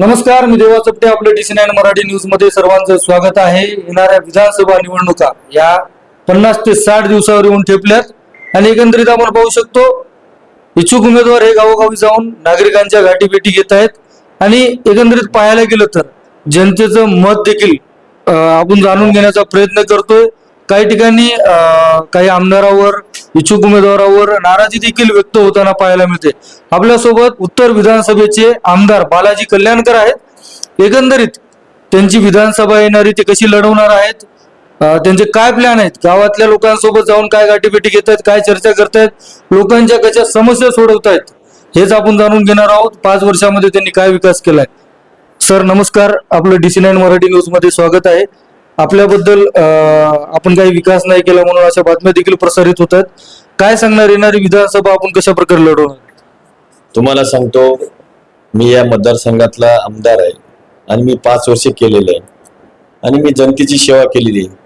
नमस्कार मी देवा चपटे आपलं डीसी नाईन मराठी न्यूजमध्ये सर्वांचं स्वागत आहे. येणाऱ्या विधानसभा निवडणुका या पन्नास ते साठ दिवसावर येऊन ठेपल्यात आणि एकंदरीत आपण पाहू शकतो इच्छुक उमेदवार हे गावोगावी जाऊन नागरिकांच्या गाठीभेटी घेत आहेत. आणि एकंदरीत पाहायला गेलं तर जनतेचं मत देखील आपण जाणून घेण्याचा प्रयत्न करतोय. काही ठिकाणी काही आमदारावर इच्छुक उमेदवारावर नाराजी देखील व्यक्त होताना पाहायला मिळते. आपल्यासोबत उत्तर विधानसभेचे आमदार बालाजी कल्याणकर आहेत. एकंदरीत त्यांची विधानसभा येणारी ते कशी लढवणार आहेत? त्यांचे काय प्लॅन आहेत? गावातल्या लोकांसोबत जाऊन काय गाठीभेटी घेत आहेत काय चर्चा करतायत? लोकांच्या कशा समस्या सोडवतायत? हेच आपण जाणून घेणार आहोत. पाच वर्षामध्ये त्यांनी काय विकास केलाय? सर नमस्कार. आपलं डीसी नाईन मराठी न्यूजमध्ये स्वागत आहे. आपल्याबद्दल आपण काही विकास नाही केला म्हणून अशा बातम्या देखील प्रसारित होत आहेत काय सांगणार येणारी विधानसभा आपण कशा प्रकारे लढवणार? तुम्हाला सांगतो मी या मतदारसंघातला आमदार आहे आणि मी पाच वर्ष केलेलं आहे. आणि मी जनतेची सेवा केलेली आहे.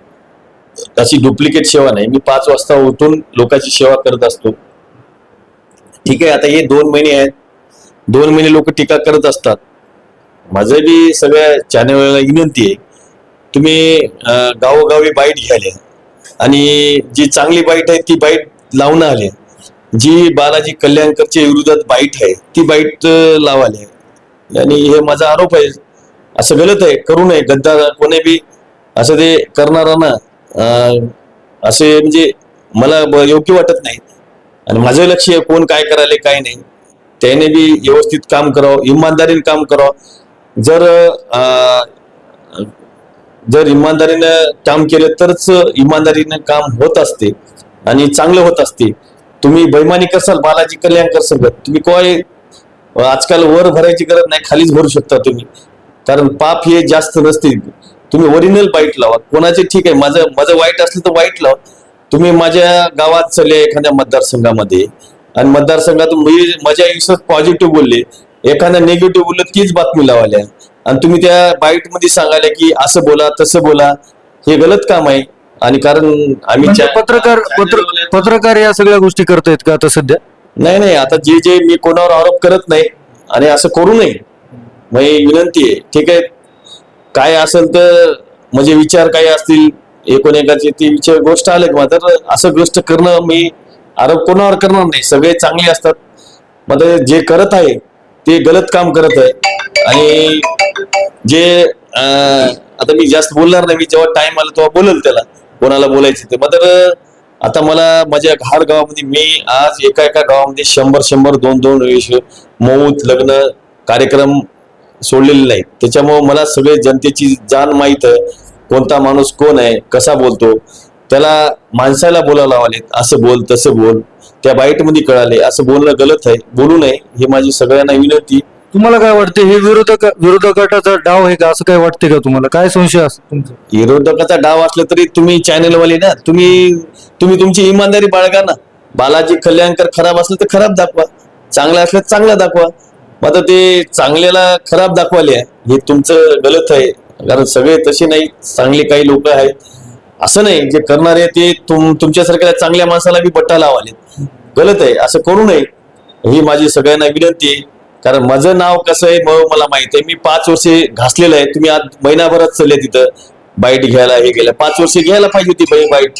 अशी डुप्लिकेट सेवा नाही. मी पाच वाजता उठून लोकांची सेवा करत असतो. ठीक आहे आता हे दोन महिने आहेत. दोन महिने लोक टीका करत असतात. माझं बी सगळ्या चॅनलला विनंती आहे. तुम्ही गावोगावी बाईट घ्याले आणि जी चांगली बाईट आहे ती बाईट लावून आले. जी बालाजी कल्याणकरच्या विरोधात बाईट आहे ती बाईट लावाले. आणि हे माझा आरोप आहे. असं गलत आहे करू नये. गद्दार कोणी बी असं ते करणारा ना असे म्हणजे मला ब- योग्य वाटत नाही. आणि माझं लक्ष आहे कोण काय करायला काय नाही. त्याने बी व्यवस्थित काम करावं इमानदारीने काम करावं. जर जर इमानदारीनं काम केलं तरच इमानदारीनं काम होत असते आणि चांगलं होत असते. तुम्ही बैमानी करसाल बालाजी कल्याणकर संगत तुम्ही कोय आजकाल वर भरायची गरज नाही खालीच भरू शकता तुम्ही. कारण पाप हे जास्त नसते. तुम्ही ओरिजिनल वाईट लावा. कोणाचे ठीक आहे माझं माझं वाईट असलं तर वाईट लावा. तुम्ही माझ्या गावात चले एखाद्या मतदारसंघामध्ये आणि मतदारसंघातून मी माझ्या आयुष्यात पॉझिटिव्ह बोलले. एखाद्या निगेटिव्ह बोललं तीच बातमी लावाल्या आणि तुम्ही त्या बाईटमध्ये सांगायला की असं बोला तसं बोला हे गलत काम आहे. आणि कारण आम्ही म्हणजे पत्रकार पत्र पत्रकार या सगळ्या गोष्टी करतायत का आता सध्या? नाही नाही आता जे जे मी कोणावर आरोप करत नाही आणि असं करू नये मग ही विनंती आहे. ठीक आहे? काय असेल तर म्हणजे विचार काय असतील एकोणेकाची ती विचार गोष्ट आलं की मात्र असं गोष्ट करणं मी आरोप कोणावर करणार नाही. सगळे चांगले असतात. मात्र जे करत आहे ते गलत काम करत आहे. आणि जे आता मी जास्त बोलणार नाही. मी जेव्हा टाइम आला तेव्हा बोलेल त्याला. कोणाला बोलायचं ते. मात्र आता मला माझ्या घाड गावामध्ये मी आज एका एका गावामध्ये शंभर शंभर दोन दोन वेश मौत लग्न कार्यक्रम सोडलेले नाहीत. त्याच्यामुळे मला सगळे जनतेची जाण माहीत आहे. कोणता माणूस कोण आहे? कसा बोलतो? त्याला माणसाला बोलायला लावलेत असं बोल तसं बोल त्या बाईटमध्ये कळाले असं बोलणं गलत आहे बोलू नये ही माझी सगळ्यांना विनंती. तुम्हाला काय वाटते हे विरोधक विरोधकाचा डाव आहे का असं काय वाटते का तुम्हाला? काय संशय असतो तुमचा? विरोधकाचा डाव असला तरी तुम्ही चॅनलवाले ना तुम्ही तुम्ही तुमची इमानदारी बाळगा ना. बालाजी कल्याणकर खराब असलं तर खराब दाखवा चांगलं असलं तर चांगलं दाखवा. मग आता ते चांगल्याला खराब दाखवाले हे तुमचं गलत आहे कारण सगळे तसे नाही चांगले काही लोक आहेत. असं नाही जे करणारे ते तुम तुमच्यासारख्या चांगल्या माणसाला बी बट्टा लावाले गलत आहे असं करू नये. ही माझी सगळ्यांना विनंती आहे. कारण माझं नाव कसं आहे मग मला माहीत आहे. मी पाच वर्षे घासलेलं आहे. तुम्ही आज महिनाभरात चालले तिथं. बाईट घ्यायला हे गेलं पाच वर्षे घ्यायला पाहिजे होती बाई बाईट.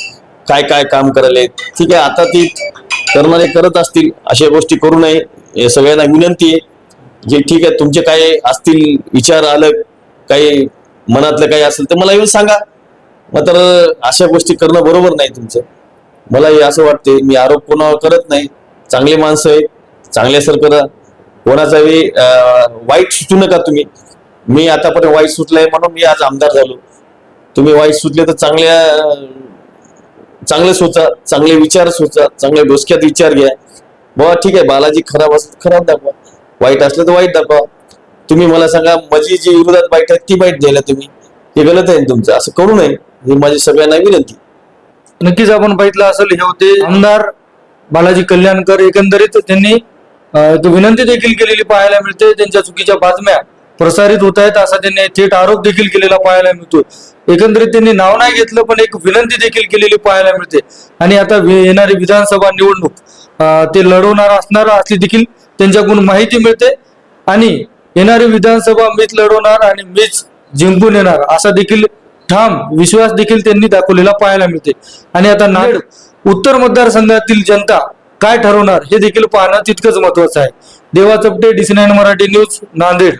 काय काय काम करायला ठीक आहे आता ती करणारे करत असतील. अशा गोष्टी करू नये. हे सगळ्यांना विनंती आहे. जे ठीक आहे तुमचे काय असतील विचार आलं काही मनातलं काही असेल तर मला येऊन सांगा. मात्र अशा गोष्टी करणं बरोबर नाही तुमचं. मला हे असं वाटते मी आरोप कोणावर करत नाही. चांगले माणसं आहे चांगल्यासारखं सर करा. कोणाचाही वाईट सुचू नका तुम्ही. मी आतापर्यंत वाईट सुटलंय म्हणून मी आज आमदार झालो. तुम्ही वाईट सुटले तर चांगल्या चांगले सोचा चांगले विचार सोचा चांगल्या डोसक्यात विचार घ्या. बाबा ठीक आहे बालाजी खराब असत खराब दाखवा. वाईट असलं तर वाईट दाखवा. तुम्ही मला सांगा माझी जी विरोधात बाईट आहे ती बाईट द्यायला तुम्ही. हे गलत आहे ना तुमचं? असं करू नये. ही माझी सगळ्यांना विनंती. नक्कीच आपण बघितलं असेल हे होते आमदार बालाजी कल्याणकर. एकंदरीत त्यांनी विनंती देखील केलेली पाहायला मिळते. त्यांच्या चुकीच्या बातम्या प्रसारित होत आहेत असा त्यांनी थेट आरोप देखील केलेला पाहायला मिळतो. एकंदरीत त्यांनी नाव नाही घेतलं पण एक विनंती देखील केलेली पाहायला मिळते. आणि आता येणारी विधानसभा निवडणूक ते लढवणार असणार असली देखील त्यांच्याकडून माहिती मिळते. आणि येणारी विधानसभा मीच लढवणार आणि मीच जिंकून येणार असा देखील ठाम विश्वास देखील त्यांनी दाखवलेला पाहायला मिळते. आणि आता नांदेड उत्तर मतदारसंघातील जनता काय ठरवणार हे देखील पाहणं तितकंच महत्वाचं आहे. Deva Chapte DC nine Marathi news Nanded.